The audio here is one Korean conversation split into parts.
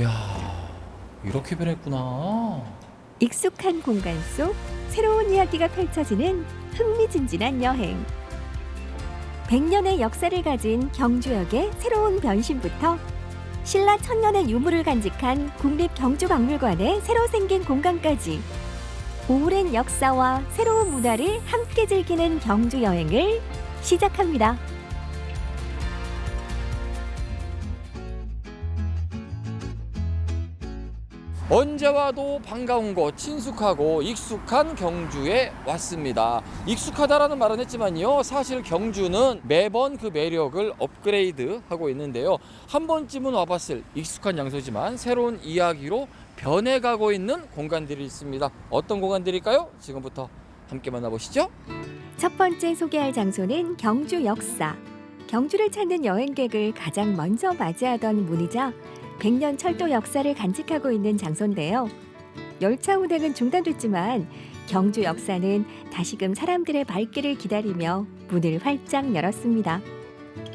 이야, 이렇게 변했구나. 익숙한 공간 속 새로운 이야기가 펼쳐지는 흥미진진한 여행. 100년의 역사를 가진 경주역의 새로운 변신부터 신라 천년의 유물을 간직한 국립경주박물관의 새로 생긴 공간까지 오랜 역사와 새로운 문화를 함께 즐기는 경주 여행을 시작합니다. 언제 와도 반가운 곳, 친숙하고 익숙한 경주에 왔습니다. 익숙하다라는 말은 했지만요. 사실 경주는 매번 그 매력을 업그레이드 하고 있는데요. 한 번쯤은 와봤을 익숙한 장소지만 새로운 이야기로 변해가고 있는 공간들이 있습니다. 어떤 공간들일까요? 지금부터 함께 만나보시죠. 첫 번째 소개할 장소는 경주 역사. 경주를 찾는 여행객을 가장 먼저 맞이하던 문이자 100년 철도 역사를 간직하고 있는 장소인데요. 열차 운행은 중단됐지만 경주 역사는 다시금 사람들의 발길을 기다리며 문을 활짝 열었습니다.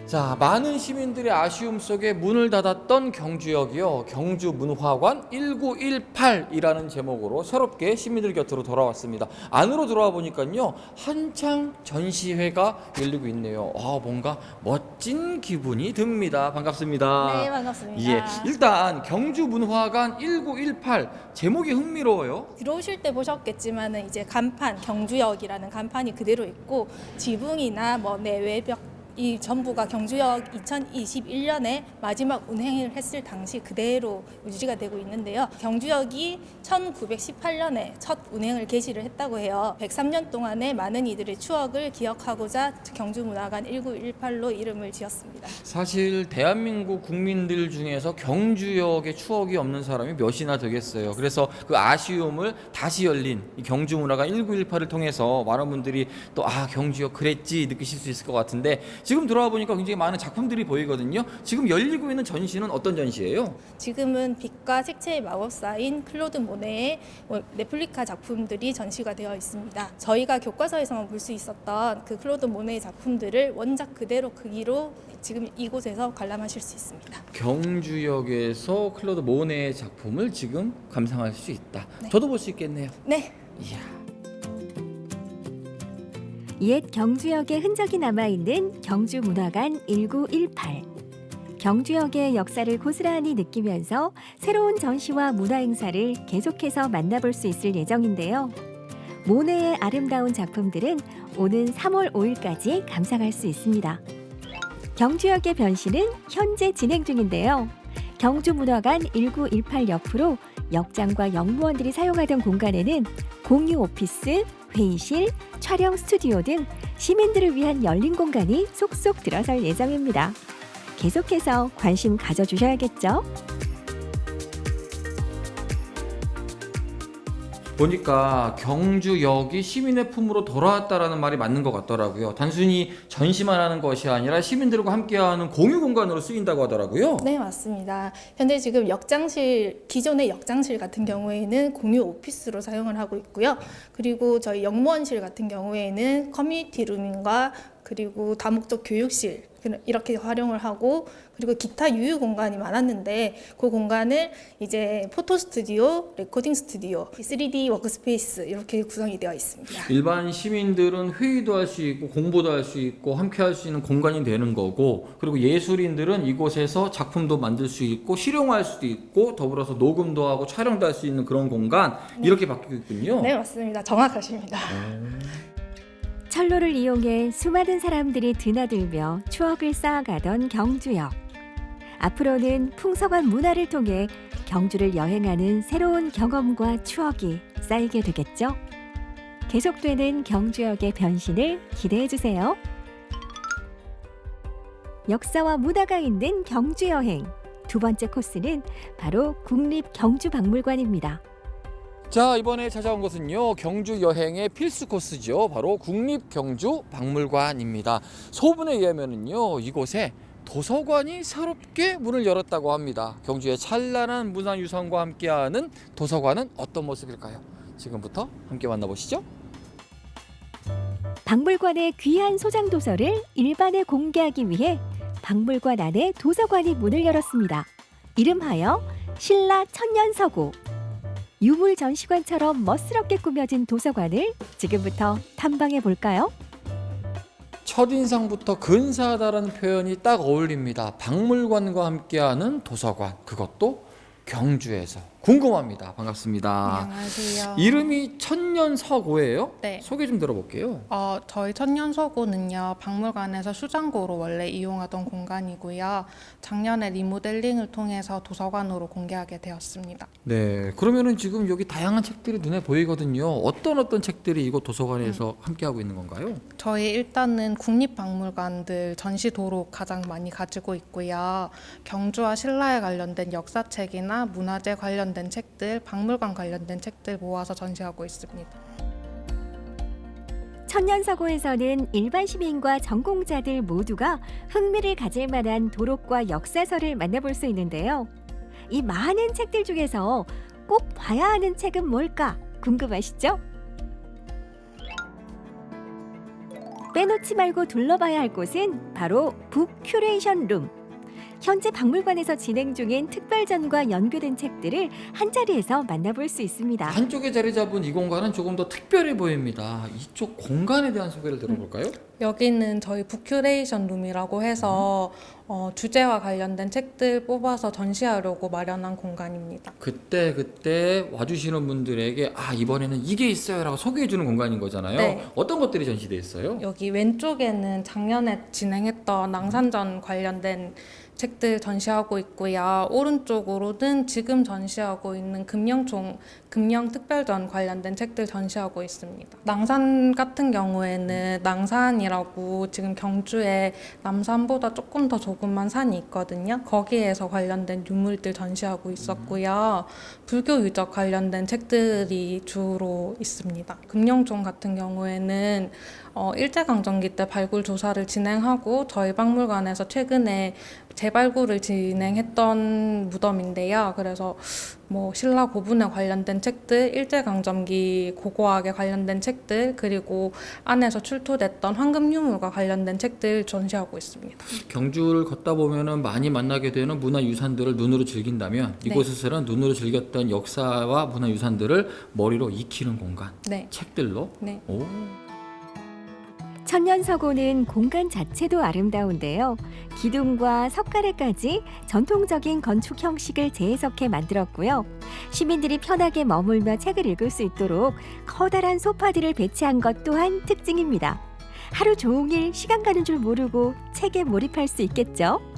자, 많은 시민들의 아쉬움 속에 문을 닫았던 경주역이요. 경주 문화관 1918이라는 제목으로 새롭게 시민들 곁으로 돌아왔습니다. 안으로 들어와 보니까요. 한창 전시회가 열리고 있네요. 아, 뭔가 멋진 기분이 듭니다. 반갑습니다. 네, 반갑습니다. 예. 일단 경주 문화관 1918 제목이 흥미로워요. 들어오실 때 보셨겠지만은 이제 간판 경주역이라는 간판이 그대로 있고 지붕이나 뭐 내외벽 이 전부가 경주역 2021년에 마지막 운행을 했을 당시 그대로 유지가 되고 있는데요. 경주역이 1918년에 첫 운행을 개시를 했다고 해요. 103년 동안의 많은 이들의 추억을 기억하고자 경주문화관 1918로 이름을 지었습니다. 사실 대한민국 국민들 중에서 경주역의 추억이 없는 사람이 몇이나 되겠어요. 그래서 그 아쉬움을 다시 열린 이 경주문화관 1918을 통해서 많은 분들이 또 아 경주역 그랬지 느끼실 수 있을 것 같은데 지금 들어와 보니까 굉장히 많은 작품들이 보이거든요. 지금 열리고 있는 전시는 어떤 전시예요? 지금은 빛과 색채의 마법사인 클로드 모네의 뭐 레플리카 작품들이 전시가 되어 있습니다. 저희가 교과서에서만 볼 수 있었던 그 클로드 모네의 작품들을 원작 그대로 크기로 지금 이곳에서 관람하실 수 있습니다. 경주역에서 클로드 모네의 작품을 지금 감상할 수 있다. 네. 저도 볼 수 있겠네요. 네, 이야. 옛 경주역의 흔적이 남아있는 경주문화관 1918. 경주역의 역사를 고스란히 느끼면서 새로운 전시와 문화 행사를 계속해서 만나볼 수 있을 예정인데요. 모네의 아름다운 작품들은 오는 3월 5일까지 감상할 수 있습니다. 경주역의 변신은 현재 진행 중인데요. 경주문화관 1918 옆으로 역장과 역무원들이 사용하던 공간에는 공유 오피스, 회의실, 촬영 스튜디오 등 시민들을 위한 열린 공간이 속속 들어설 예정입니다. 계속해서 관심 가져주셔야겠죠? 보니까 경주역이 시민의 품으로 돌아왔다라는 말이 맞는 것 같더라고요. 단순히 전시만 하는 것이 아니라 시민들과 함께하는 공유 공간으로 쓰인다고 하더라고요. 네 맞습니다. 현재 지금 역장실 기존의 역장실 같은 경우에는 공유 오피스로 사용을 하고 있고요. 그리고 저희 영무원실 같은 경우에는 커뮤니티 룸과 그리고 다목적 교육실 이렇게 활용을 하고 그리고 기타 유휴 공간이 많았는데 그 공간을 이제 포토 스튜디오, 레코딩 스튜디오, 3D 워크스페이스 이렇게 구성이 되어 있습니다. 일반 시민들은 회의도 할 수 있고 공부도 할 수 있고 함께 할 수 있는 공간이 되는 거고 그리고 예술인들은 이곳에서 작품도 만들 수 있고 실용할 수도 있고 더불어서 녹음도 하고 촬영도 할 수 있는 그런 공간 이렇게 바뀌고 있군요. 네 맞습니다. 정확하십니다. 철로를 이용해 수많은 사람들이 드나들며 추억을 쌓아가던 경주역. 앞으로는 풍성한 문화를 통해 경주를 여행하는 새로운 경험과 추억이 쌓이게 되겠죠. 계속되는 경주역의 변신을 기대해 주세요. 역사와 문화가 있는 경주 여행. 두 번째 코스는 바로 국립경주박물관입니다. 자 이번에 찾아온 곳은요 경주 여행의 필수 코스죠. 바로 국립경주박물관입니다. 소문에 의하면은요 이곳에 도서관이 새롭게 문을 열었다고 합니다. 경주의 찬란한 문화유산과 함께하는 도서관은 어떤 모습일까요? 지금부터 함께 만나보시죠. 박물관의 귀한 소장 도서를 일반에 공개하기 위해 박물관 안에 도서관이 문을 열었습니다. 이름하여 신라 천년서고 유물 전시관처럼 멋스럽게 꾸며진 도서관을 지금부터 탐방해 볼까요? 첫인상부터 근사하다라는 표현이 딱 어울립니다. 박물관과 함께하는 도서관, 그것도 경주에서 궁금합니다. 반갑습니다. 안녕하세요. 이름이 천년서고예요? 네. 소개 좀 들어볼게요. 어, 저희 천년서고는요 박물관에서 수장고로 원래 이용하던 공간이고요. 작년에 리모델링을 통해서 도서관으로 공개하게 되었습니다. 네, 그러면은 지금 여기 다양한 책들이 눈에 보이거든요. 어떤 어떤 책들이 이곳 도서관에서 함께하고 있는 건가요? 저희 일단은 국립박물관들 전시도로 가장 많이 가지고 있고요. 경주와 신라에 관련된 역사책이나 문화재 관련 된 책들, 박물관 관련된 책들 모아서 전시하고 있습니다. 천년서고에서는 일반 시민과 전공자들 모두가 흥미를 가질 만한 도록과 역사서를 만나볼 수 있는데요. 이 많은 책들 중에서 꼭 봐야 하는 책은 뭘까 궁금하시죠? 빼놓지 말고 둘러봐야 할 곳은 바로 북 큐레이션 룸. 현재 박물관에서 진행 중인 특별전과 연계된 책들을 한 자리에서 만나볼 수 있습니다. 한쪽에 자리 잡은 이 공간은 조금 더 특별해 보입니다. 이쪽 공간에 대한 소개를 들어볼까요? 여기는 저희 북큐레이션 룸이라고 해서 어, 주제와 관련된 책들 뽑아서 전시하려고 마련한 공간입니다. 그때 그때 와주시는 분들에게 아 이번에는 이게 있어요라고 소개해주는 공간인 거잖아요. 네. 어떤 것들이 전시돼 있어요? 여기 왼쪽에는 작년에 진행했던 낭산전 관련된 책들 전시하고 있고요. 오른쪽으로는 지금 전시하고 있는 금영총 금영 특별전 관련된 책들 전시하고 있습니다. 낭산 같은 경우에는 낭산이라고 지금 경주에 남산보다 조금 더 조그만 산이 있거든요. 거기에서 관련된 유물들 전시하고 있었고요. 불교 유적 관련된 책들이 주로 있습니다. 금영총 같은 경우에는 어, 일제강점기 때 발굴 조사를 진행하고 저희 박물관에서 최근에 재발굴을 진행했던 무덤인데요. 그래서 뭐 신라 고분에 관련된 책들, 일제강점기 고고학에 관련된 책들, 그리고 안에서 출토됐던 황금 유물과 관련된 책들 전시하고 있습니다. 경주를 걷다 보면은 많이 만나게 되는 문화 유산들을 눈으로 즐긴다면 네. 이곳에서는 눈으로 즐겼던 역사와 문화 유산들을 머리로 익히는 공간, 네. 책들로. 네. 오. 천년서고는 공간 자체도 아름다운데요. 기둥과 석가래까지 전통적인 건축 형식을 재해석해 만들었고요. 시민들이 편하게 머물며 책을 읽을 수 있도록 커다란 소파들을 배치한 것 또한 특징입니다. 하루 종일 시간 가는 줄 모르고 책에 몰입할 수 있겠죠?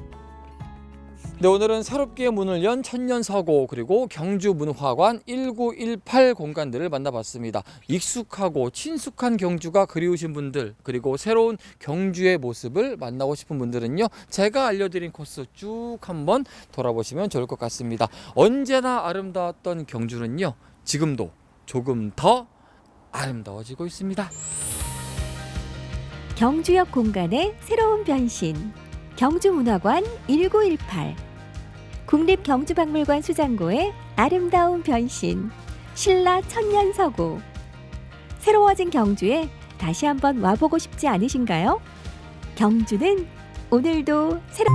네, 오늘은 새롭게 문을 연 천년서고 그리고 경주문화관 1918 공간들을 만나봤습니다. 익숙하고 친숙한 경주가 그리우신 분들 그리고 새로운 경주의 모습을 만나고 싶은 분들은요. 제가 알려드린 코스 쭉 한번 돌아보시면 좋을 것 같습니다. 언제나 아름다웠던 경주는요. 지금도 조금 더 아름다워지고 있습니다. 경주역 공간의 새로운 변신. 경주문화관 1918. 국립경주박물관 수장고의 아름다운 변신. 신라 천년서고. 새로워진 경주에 다시 한번 와보고 싶지 않으신가요? 경주는 오늘도 새로